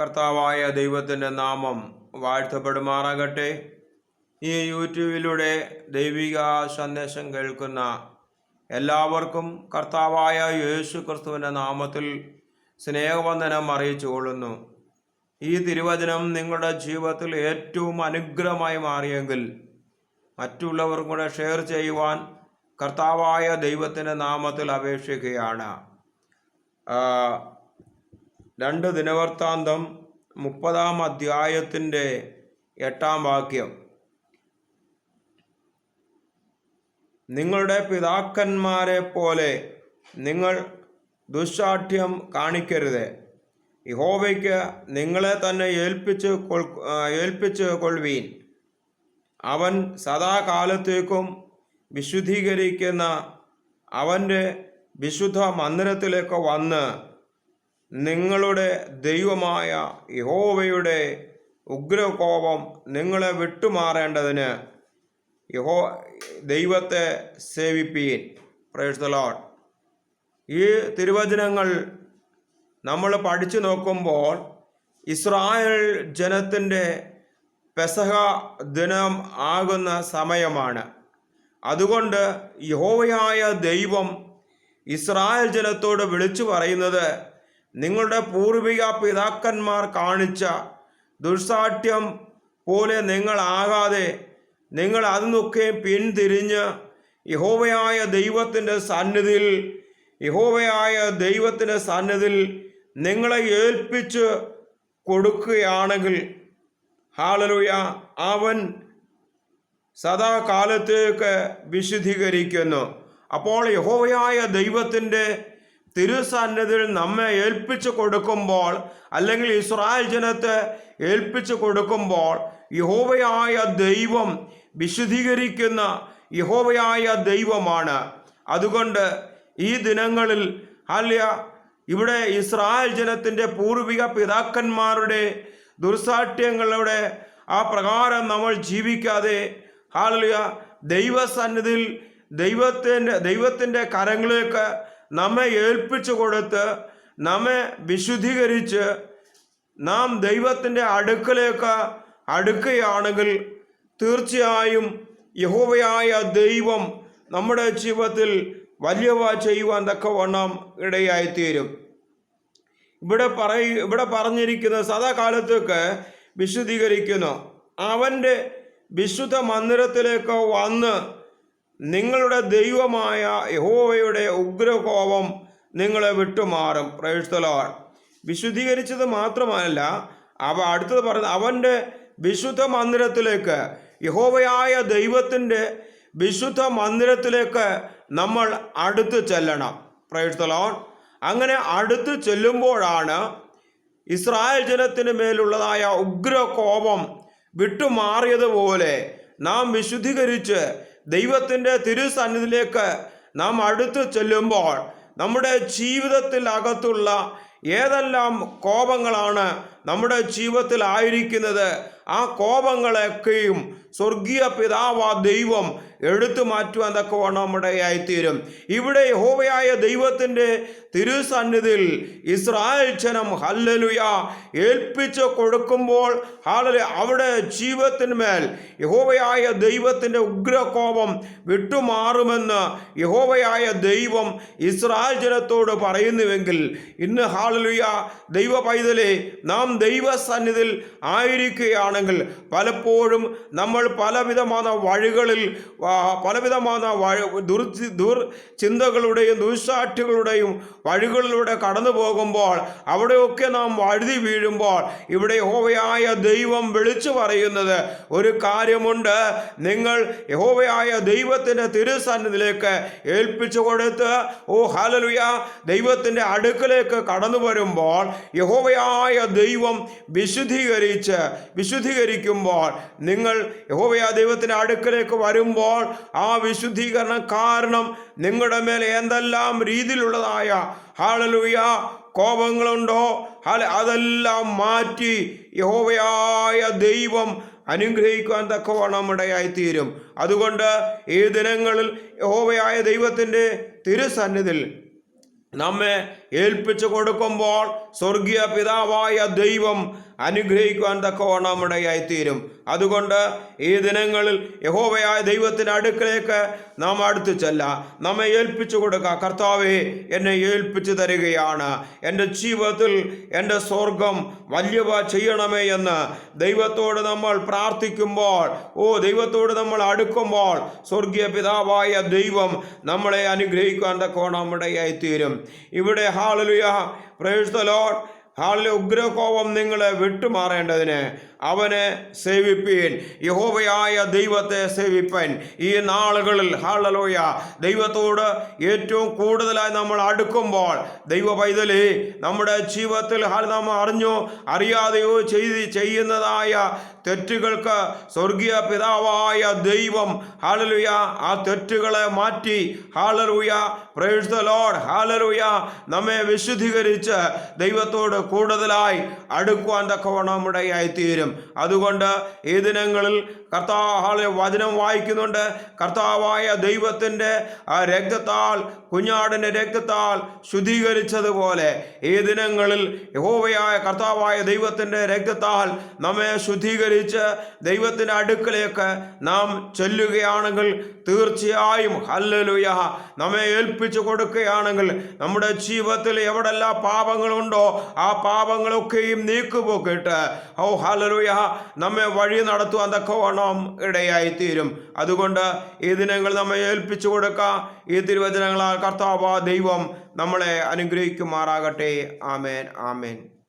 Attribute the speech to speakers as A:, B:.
A: കർത്താവായ ദൈവത്തിന്റെ നാമം വാഴ്ത്തപ്പെടുമാറാകട്ടെ. ഈ യൂട്യൂബിലൂടെ ദൈവിക സന്ദേശം കേൾക്കുന്ന എല്ലാവർക്കും കർത്താവായ യേശു ക്രിസ്തുവിന്റെ നാമത്തിൽ സ്നേഹവന്ദനം അറിയിച്ചു കൊള്ളുന്നു. ഈ തിരുവചനം നിങ്ങളുടെ ജീവിതത്തിൽ ഏറ്റവും അനുഗ്രഹമായി മാറിയെങ്കിൽ മറ്റുള്ളവർക്കും കൂടെ ഷെയർ ചെയ്യുവാൻ കർത്താവായ ദൈവത്തിന്റെ നാമത്തിൽ അപേക്ഷിക്കുകയാണ്. രണ്ട് ദിനവൃത്താന്തം മുപ്പതാം അധ്യായത്തിന്റെ എട്ടാം വാക്യം. നിങ്ങളുടെ പിതാക്കന്മാരെ പോലെ നിങ്ങൾ ദുശാഠ്യം കാണിക്കരുത്. യഹോവയ്ക്ക് നിങ്ങളെ തന്നെ ഏൽപ്പിച്ച് കൊൾ ഏൽപ്പിച്ച് കൊള്ളുവീൻ. അവൻ സദാകാലത്തേക്കും വിശുദ്ധീകരിക്കുന്ന അവന്റെ വിശുദ്ധ മന്ദിരത്തിലേക്ക് വന്ന് നിങ്ങളുടെ ദൈവമായ യഹോവയുടെ ഉഗ്രകോപം നിങ്ങളെ വിട്ടുമാറേണ്ടതിന് യഹോ ദൈവത്തെ സേവിപ്പീൻ. പ്രേഴ്സ് ഈ തിരുവചനങ്ങൾ നമ്മൾ പഠിച്ചു നോക്കുമ്പോൾ ഇസ്രായേൽ ജനത്തിന്റെ പെസഹ ദിനം ആകുന്ന സമയമാണ്. അതുകൊണ്ട് യഹോവയായ ദൈവം ഇസ്രായേൽ ജനത്തോട് വിളിച്ചു പറയുന്നത് നിങ്ങളുടെ പൂർവിക പിതാക്കന്മാർ കാണിച്ച ദുസ്സാഠ്യം പോലെ നിങ്ങളാകാതെ നിങ്ങൾ അതിനൊക്കെ പിന്തിരിഞ്ഞ് യഹോവയായ ദൈവത്തിന്റെ സന്നിധിയിൽ യഹോവയായ ദൈവത്തിന്റെ സന്നിധിയിൽ നിങ്ങളെ ഏൽപ്പിച്ച് കൊടുക്കുകയാണെങ്കിൽ ഹാളലുയ അവൻ സദാകാലത്തേക്ക് വിശുദ്ധീകരിക്കുന്നു. അപ്പോൾ യഹോവയായ ദൈവത്തിന്റെ തിരുസന്നിധിയിൽ നമ്മെ ഏൽപ്പിച്ചു കൊടുക്കുമ്പോൾ അല്ലെങ്കിൽ ഇസ്രായേൽ ജനത്തെ ഏൽപ്പിച്ചു കൊടുക്കുമ്പോൾ യഹോവയായ ദൈവം വിശുദ്ധീകരിക്കുന്ന യഹോവയായ ദൈവമാണ്. അതുകൊണ്ട് ഈ ദിനങ്ങളിൽ അല്ല ഇവിടെ ഇസ്രായേൽ ജനത്തിന്റെ പൂർവിക പിതാക്കന്മാരുടെ ദുർസാഠ്യങ്ങളുടെ ആ പ്രകാരം നമ്മൾ ജീവിക്കാതെ ഹാളിയ ദൈവസന്നിധിയിൽ ദൈവത്തിന്റെ ദൈവത്തിന്റെ കരങ്ങളിലേക്ക് നമ്മെ ഏൽപ്പിച്ചു കൊടുത്ത് നമ്മെ വിശുദ്ധീകരിച്ച് നാം ദൈവത്തിന്റെ അടുക്കലേക്ക് അടുക്കുകയാണെങ്കിൽ തീർച്ചയായും യഹോവയായ ദൈവം നമ്മുടെ ജീവിതത്തിൽ വലിയവ ചെയ്യുവാൻ തക്കവണ്ണം ഇടയായിത്തീരും. ഇവിടെ പറയ ഇവിടെ പറഞ്ഞിരിക്കുന്ന സദാകാലത്തേക്ക് വിശുദ്ധീകരിക്കുന്നു. അവന്റെ വിശുദ്ധ മന്ദിരത്തിലേക്ക് വന്ന് നിങ്ങളുടെ ദൈവമായ യഹോവയുടെ ഉഗ്രകോപം നിങ്ങളെ വിട്ടുമാറും. പ്രേഴ്സ്തലോൾ വിശുദ്ധീകരിച്ചത് മാത്രമല്ല അവ അടുത്തത് പറഞ്ഞ അവന്റെ വിശുദ്ധ മന്ദിരത്തിലേക്ക് യഹോവയായ ദൈവത്തിന്റെ വിശുദ്ധ മന്ദിരത്തിലേക്ക് നമ്മൾ അടുത്ത് ചെല്ലണം. പ്രേഴ്സ്തലോൺ അങ്ങനെ അടുത്ത് ചെല്ലുമ്പോഴാണ് ഇസ്രായേൽ ജനത്തിന് മേലുള്ളതായ ഉഗ്രകോപം വിട്ടുമാറിയതുപോലെ നാം വിശുദ്ധീകരിച്ച് ദൈവത്തിന്റെ തിരുസന്നിധിയിലേക്ക് നാം അടുത്ത് ചെല്ലുമ്പോൾ നമ്മുടെ ജീവിതത്തിൽ അകത്തുള്ള ഏതെല്ലാം കോപങ്ങളാണ് നമ്മുടെ ജീവിതത്തിൽ ആയിരിക്കുന്നത് ആ കോപങ്ങളെയൊക്കെയും സ്വർഗീയ പിതാവ ദൈവം എടുത്തു മാറ്റുവാൻ തക്കവണ്ണം നമ്മുടെ ആയിത്തീരും. ഇവിടെ ഹോവയായ ദൈവത്തിന്റെ തിരുസന്നിധിയിൽ ഇസ്രായേൽ ജനം ഹല്ലലുയ ഏൽപ്പിച്ചു കൊടുക്കുമ്പോൾ ഹാലല് അവിടെ ജീവിതത്തിന്മേൽ യഹോവയായ ദൈവത്തിന്റെ ഉഗ്രകോപം വിട്ടുമാറുമെന്ന് യഹോവയായ ദൈവം ഇസ്രായേൽ ജനത്തോട് പറയുന്നുവെങ്കിൽ ഇന്ന് ഹാളലുയ ദൈവ പൈതലെ നാം ദൈവസന്നിധിയിൽ ആയിരിക്കുകയാണെങ്കിൽ പലപ്പോഴും നമ്മൾ പലവിധമായ വഴികളിൽ പലവിധമായ ദുർ ദുർ ചിന്തകളുടെയും ദുശാഠ്യങ്ങളുടെയും വഴികളിലൂടെ കടന്നു പോകുമ്പോൾ അവിടെയൊക്കെ നാം വഴുതി വീഴുമ്പോൾ ഇവിടെ യഹോവയായ ദൈവം വിളിച്ചു പറയുന്നത് ഒരു കാര്യമുണ്ട്. നിങ്ങൾ യഹോവയായ ദൈവത്തിന്റെ തിരുസന്നിധിയിലേക്ക് ഏൽപ്പിച്ചു കൊടുത്ത് ഓ ഹലലുയ ദൈവത്തിന്റെ അടുക്കലേക്ക് കടന്നു വരുമ്പോൾ യഹോവയായ ദൈവം വിശുദ്ധീകരിച്ച് വിശുദ്ധീകരിക്കുമ്പോൾ നിങ്ങൾ യഹോവയായ ദൈവത്തിന്റെ അടുക്കലേക്ക് വരുമ്പോൾ ആ വിശുദ്ധീകരണം കാരണം നിങ്ങളുടെ മേൽ എന്തെല്ലാം രീതിയിലുള്ളതായ ഹാളലുയ കോപങ്ങളുണ്ടോ? ഹാല അതെല്ലാം മാറ്റി യഹോവയായ ദൈവം അനുഗ്രഹിക്കുവാൻ തക്കവണ്ണം ഇടയായിത്തീരും. അതുകൊണ്ട് ഈ ദിനങ്ങളിൽ യഹോവയായ ദൈവത്തിന്റെ തിരുസന്നിധിയിൽ നമ്മെ ഏൽപ്പിച്ചു കൊടുക്കുമ്പോൾ സ്വർഗീയ പിതാവായ ദൈവം അനുഗ്രഹിക്കുവാൻ തക്കവണ്ണം ഇടയായിത്തീരും അതുകൊണ്ട് ഈ ദിനങ്ങളിൽ യഹോവയായ ദൈവത്തിന്റെ അടുക്കലേക്ക് നാം അടുത്തു ചെല്ല. നമ്മെ ഏൽപ്പിച്ചു കൊടുക്കുക കർത്താവെ എന്നെ ഏൽപ്പിച്ചു തരികയാണ്. എന്റെ ജീവിതത്തിൽ എന്റെ സ്വർഗം വലിയവ ചെയ്യണമേ എന്ന് ദൈവത്തോട് നമ്മൾ പ്രാർത്ഥിക്കുമ്പോൾ ഓ ദൈവത്തോട് നമ്മൾ അടുക്കുമ്പോൾ സ്വർഗീയ പിതാവായ ദൈവം നമ്മളെ അനുഗ്രഹിക്കുവാൻ തക്കവണ്ണം ഇടയായിത്തീരും ഇവിടെ ഹാളലുയ പ്രേഴ്സ് ദ ലോഡ് ഹാളിലെ ഉഗ്രകോപം നിങ്ങൾ വിട്ടുമാറേണ്ടതിന് അവനെ സേവിപ്പീൻ. യഹോവയായ ദൈവത്തെ സേവിപ്പൻ. ഈ നാളുകളിൽ ഹാളലോയ ദൈവത്തോട് ഏറ്റവും കൂടുതലായി നമ്മൾ അടുക്കുമ്പോൾ ദൈവ പൈതലി നമ്മുടെ ജീവിതത്തിൽ ഹാൾ നാം അറിഞ്ഞോ അറിയാതെയോ ചെയ്ത് ചെയ്യുന്നതായ തെറ്റുകൾക്ക് സ്വർഗീയ പിതാവായ ദൈവം ഹാളലുയ ആ തെറ്റുകളെ മാറ്റി ഹാളലുയ പ്രേഴ്സ് ലോഡ് ഹാളലുയ നമ്മെ വിശുദ്ധീകരിച്ച് ദൈവത്തോട് കൂടുതലായി അടുക്കുവാൻ തക്കവണ്ണം ഇടയായിത്തീരും. അതുകൊണ്ട് ഈ ദിനങ്ങളിൽ കർത്താവ് വചനം വായിക്കുന്നുണ്ട്. കർത്താവായ ദൈവത്തിന്റെ ആ രക്തത്താൽ കുഞ്ഞാടിന്റെ രക്തത്താൽ ശുദ്ധീകരിച്ചതുപോലെ ഈ ദിനങ്ങളിൽ യഹോവയായ കർത്താവായ ദൈവത്തിന്റെ രക്തത്താൽ നമ്മെ ശുദ്ധീകരിച്ച് ദൈവത്തിന്റെ അടുക്കളയൊക്കെ നാം ചെല്ലുകയാണെങ്കിൽ തീർച്ചയായും ഹല്ലലുയ നമ്മെ ഏൽപ്പിച്ചു കൊടുക്കുകയാണെങ്കിൽ നമ്മുടെ ജീവിതത്തിൽ എവിടെല്ലാം പാപങ്ങളുണ്ടോ ആ പാപങ്ങളൊക്കെയും നീക്കുപോക്കിട്ട് ഓ ഹല്ലലുയ നമ്മെ വഴി നടത്തുവാൻ തക്കവണ്ണം ഇടയായിത്തീരും. അതുകൊണ്ട് ഈ ദിനങ്ങൾ നമ്മെ ഏൽപ്പിച്ചു കൊടുക്കാം. ഈ തിരുവചനങ്ങളാൽ കർത്താവ ദൈവം നമ്മളെ അനുഗ്രഹിക്കുമാറാകട്ടെ. ആമേൻ ആമേൻ.